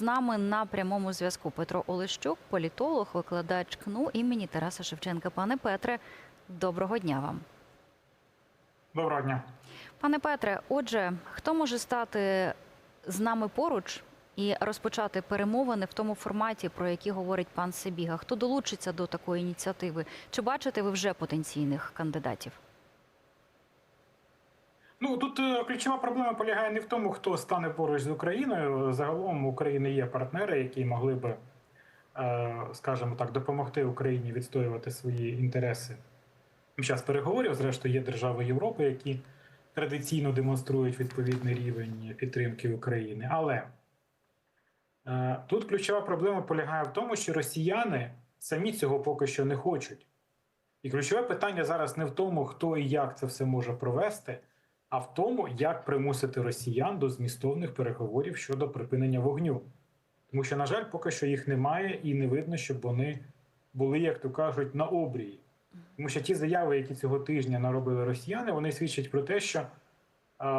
з нами на прямому зв'язку Петро Олещук, політолог, викладач КНУ імені Тараса Шевченка. Пане Петре, доброго дня вам. Доброго дня. Пане Петре, отже, хто може стати з нами поруч і розпочати перемовини в тому форматі, про які говорить пан Сибіга? Хто долучиться до такої ініціативи? Чи бачите ви вже потенційних кандидатів? Ну тут е, ключова проблема полягає не в тому, хто стане поруч з Україною. Загалом у України є партнери, які могли би, е, скажімо так, допомогти Україні відстоювати свої інтереси. Під час переговорів, зрештою, є держави Європи, які традиційно демонструють відповідний рівень підтримки України. Але е, тут ключова проблема полягає в тому, що росіяни самі цього поки що не хочуть. І ключове питання зараз не в тому, хто і як це все може провести, а в тому, як примусити росіян до змістовних переговорів щодо припинення вогню. Тому що, на жаль, поки що їх немає і не видно, щоб вони були, як то кажуть, на обрії. Тому що ті заяви, які цього тижня наробили росіяни, вони свідчать про те, що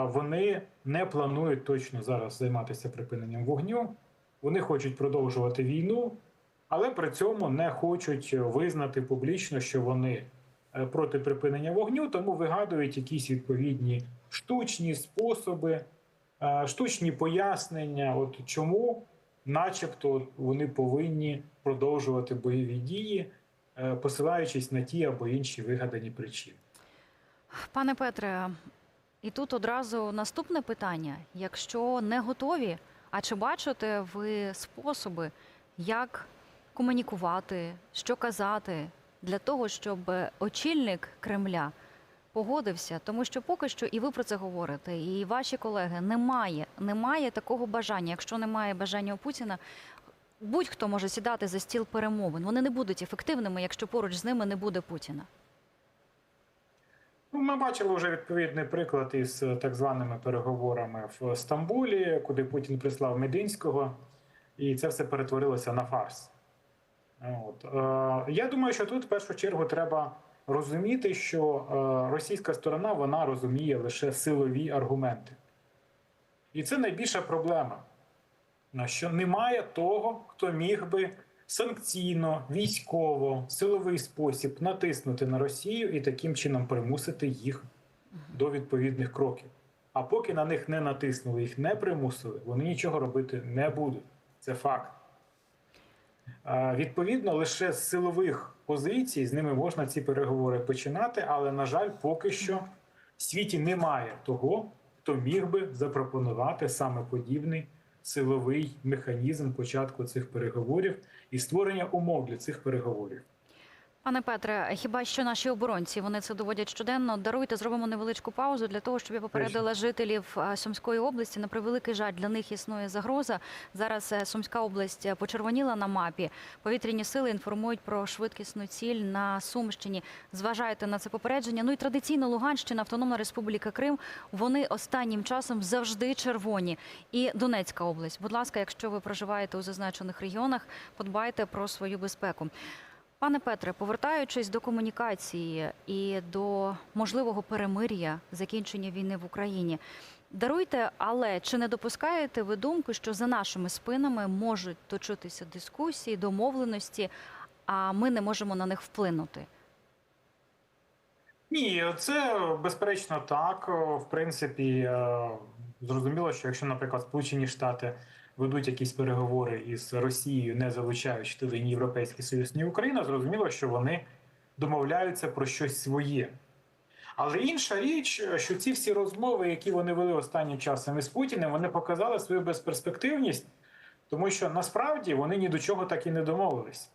вони не планують точно зараз займатися припиненням вогню. Вони хочуть продовжувати війну, але при цьому не хочуть визнати публічно, що вони проти припинення вогню, тому вигадують якісь відповідні штучні способи, е, штучні пояснення, от чому, начебто, вони повинні продовжувати бойові дії, е, посилаючись на ті або інші вигадані причини. Пане Петре, і тут одразу наступне питання: якщо не готові, а чи бачите ви способи, як комунікувати, що казати для того, щоб очільник Кремля погодився, тому що поки що і ви про це говорите, і ваші колеги немає, немає такого бажання. Якщо немає бажання у Путіна, будь-хто може сідати за стіл перемовин. Вони не будуть ефективними, якщо поруч з ними не буде Путіна. Ну, ми бачили вже відповідний приклад із е, так званими переговорами в Стамбулі, куди Путін прислав Мединського, і це все перетворилося на фарс. От. Е, я думаю, що тут в першу чергу треба розуміти, що е, російська сторона вона розуміє лише силові аргументи. І це найбільша проблема, що немає того, хто міг би санкційно, військово, силовий спосіб натиснути на Росію і таким чином примусити їх до відповідних кроків. А поки на них не натиснули, їх не примусили, вони нічого робити не будуть. Це факт. Відповідно, лише з силових позицій з ними можна ці переговори починати, але, на жаль, поки що в світі немає того, хто міг би запропонувати саме подібний силовий механізм початку цих переговорів і створення умов для цих переговорів. Пане Петре, хіба що наші оборонці вони це доводять щоденно? Даруйте, зробимо невеличку паузу для того, щоб я попередила жителів е, Сумської області. На превеликий жаль, для них існує загроза. Зараз е, Сумська область е, почервоніла на мапі. Повітряні сили інформують про швидкісну ціль на Сумщині. Зважайте на це попередження. Ну і традиційно Луганщина, Автономна Республіка Крим. Вони останнім часом завжди червоні. І Донецька область. Будь ласка, якщо ви проживаєте у зазначених регіонах, подбайте про свою безпеку. Пане Петре, повертаючись до комунікації і до можливого перемир'я закінчення війни в Україні, даруйте, але чи не допускаєте ви думку, що за нашими спинами можуть точитися дискусії, домовленості, а ми не можемо на них вплинути? Ні, це безперечно так. В принципі, е, зрозуміло, що якщо, наприклад, Сполучені Штати ведуть якісь переговори із Росією, не залучаючи туди ні Європейський Союз, ні Україна, зрозуміло, що вони домовляються про щось своє. Але інша річ, що ці всі розмови, які вони вели останнім часом із Путіним, вони показали свою безперспективність, тому що насправді вони ні до чого так і не домовились.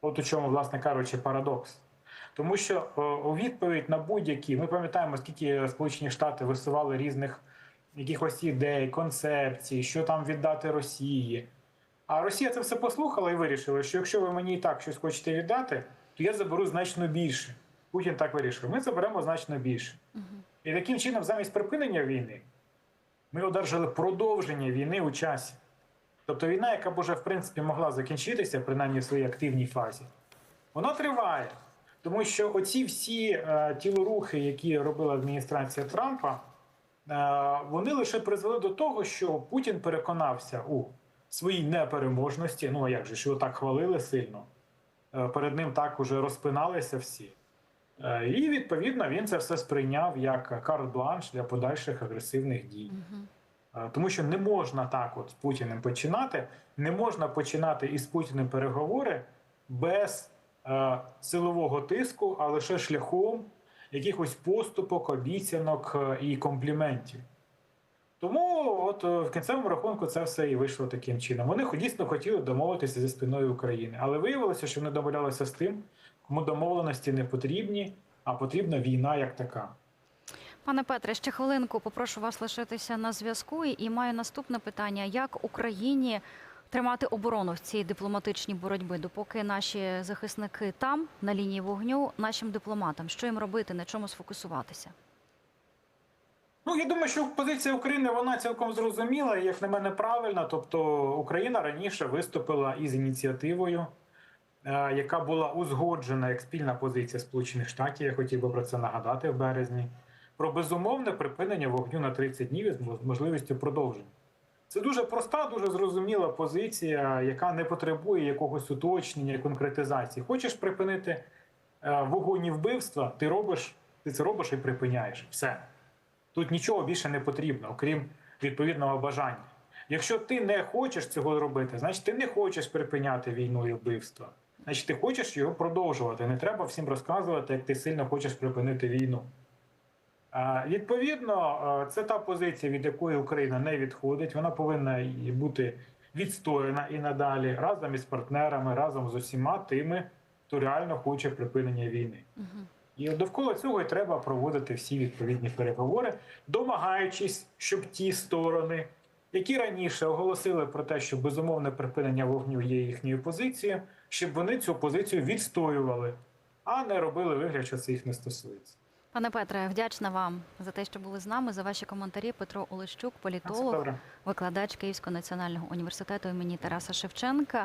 От у чому, власне кажучи, парадокс. Тому що о, у відповідь на будь-які, ми пам'ятаємо, скільки Сполучені Штати висували різних якихось ідей, концепцій, що там віддати Росії. А Росія це все послухала і вирішила, що якщо ви мені і так щось хочете віддати, то я заберу значно більше. Путін так вирішив. Ми заберемо значно більше. І таким чином, замість припинення війни, ми одержали продовження війни у часі. Тобто війна, яка б уже в принципі могла закінчитися, принаймні в своїй активній фазі, вона триває. Тому що оці всі е, тілорухи, які робила адміністрація Трампа, вони лише призвели до того, що Путін переконався у своїй непереможності. Ну а як же, що його так хвалили сильно? Е, Перед ним так уже розпиналися всі. Е, І відповідно він це все сприйняв як карт-бланш для подальших агресивних дій. Е, Тому що не можна так от з Путіним починати, не можна починати із Путіним переговори без е, силового тиску, а лише шляхом якихось поступок, обіцянок е, і компліментів. Тому от е, в кінцевому рахунку це все і вийшло таким чином. Вони дійсно хотіли домовитися зі спиною України, але виявилося, що вони домовлялися з тим, кому домовленості не потрібні, а потрібна війна як така. Пане Петре, ще хвилинку попрошу вас лишитися на зв'язку. І маю наступне питання: як Україні тримати оборону в цій дипломатичній боротьбі, допоки наші захисники там на лінії вогню, нашим дипломатам, що їм робити, на чому сфокусуватися? Ну, я думаю, що позиція України вона цілком зрозуміла, і, як на мене, правильна. Тобто Україна раніше виступила із ініціативою, е, яка була узгоджена як спільна позиція Сполучених Штатів. Я хотів би про це нагадати в березні. Про безумовне припинення вогню на 30 днів із можливістю продовження. Це дуже проста, дуже зрозуміла позиція, яка не потребує якогось уточнення, конкретизації. Хочеш припинити е, вогонь і вбивства, ти робиш, ти це робиш і припиняєш. Все. Тут нічого більше не потрібно, окрім відповідного бажання. Якщо ти не хочеш цього робити, значить ти не хочеш припиняти війну і вбивство. Значить, ти хочеш його продовжувати. Не треба всім розказувати, як ти сильно хочеш припинити війну. Відповідно, це та позиція, від якої Україна не відходить. Вона повинна бути відстояна і надалі разом із партнерами, разом з усіма тими, хто реально хоче припинення війни. І довкола цього і треба проводити всі відповідні переговори, домагаючись, щоб ті сторони, які раніше оголосили про те, що безумовне припинення вогню є їхньою позицією, щоб вони цю позицію відстоювали, а не робили вигляд, що це їх не стосується. Пане Петре, вдячна вам за те, що були з нами, за ваші коментарі. Петро Олещук, політолог, викладач Київського національного університету імені Тараса Шевченка.